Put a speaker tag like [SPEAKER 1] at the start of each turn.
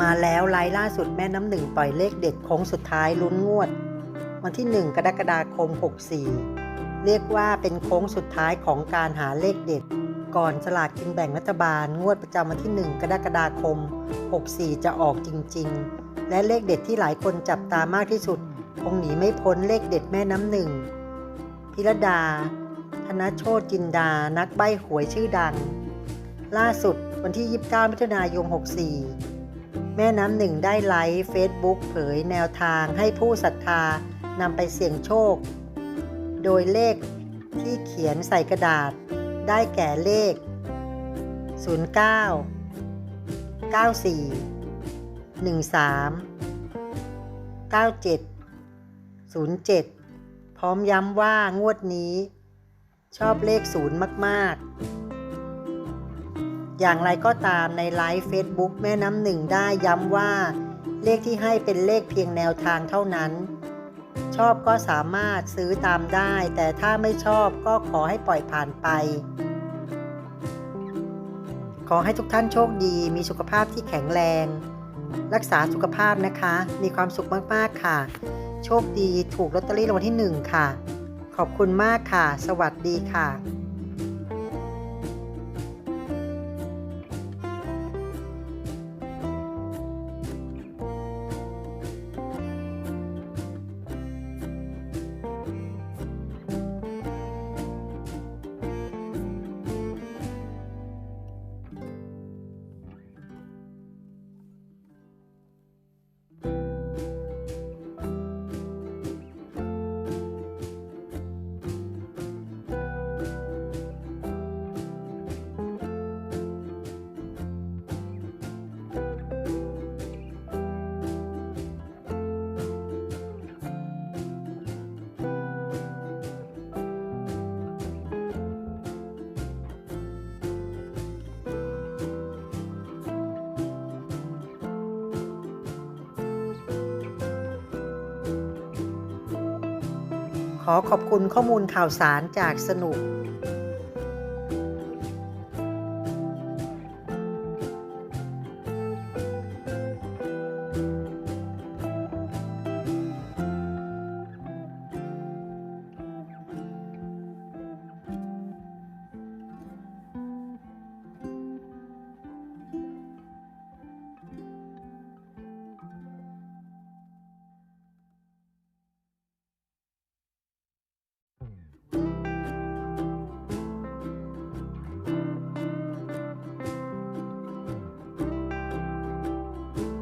[SPEAKER 1] มาแล้วไลฟ์ล่าสุดแม่น้ำหนึ่งปล่อยเลขเด็ดโค้งสุดท้ายลุ้นงวด วันที่ 1 กรกฎาคม 64 เรียกว่าเป็นโค้งสุดท้ายของการหาเลขเด็ด ก่อนสลากกินแบ่งรัฐบาล งวดประจำวันที่ 1 กรกฎาคม 64 จะออกจริง ๆ และเลขเด็ดที่หลายคนจับตามากที่สุด คงหนีไม่พ้นเลขเด็ดแม่น้ำหนึ่งพิรดา ธนโชตจินดา นักใบ้หวยชื่อดัง ล่าสุดวันที่ 29 มิถุนายน 64 แม่น้ำหนึ่งได้ไลฟ์เฟซบุ๊กเผยแนวทางให้ผู้ศรัทธานำไปเสี่ยงโชค โดยเลขที่เขียนใส่กระดาษ ได้แก่เลข 09 94 13 97 07 พร้อมย้ำว่างวดนี้ ชอบเลขศูนย์มาก ๆ อย่างไรก็ตามในไลฟ์เฟซบุ๊กแม่น้ำหนึ่งได้ย้ำว่า เลขที่ให้เป็นเลขเพียงแนวทางเท่านั้น ชอบก็สามารถซื้อตามได้ แต่ถ้าไม่ชอบก็ขอให้ปล่อยผ่านไป ขอให้ทุกท่านโชคดี มีสุขภาพที่แข็งแรง รักษาสุขภาพนะคะ มีความสุขมากๆค่ะ โชคดีถูกลอตเตอรี่รางวัลที่หนึ่งค่ะ ขอบคุณมากค่ะ สวัสดีค่ะ ขอขอบคุณข้อมูลข่าวสารจากสนุก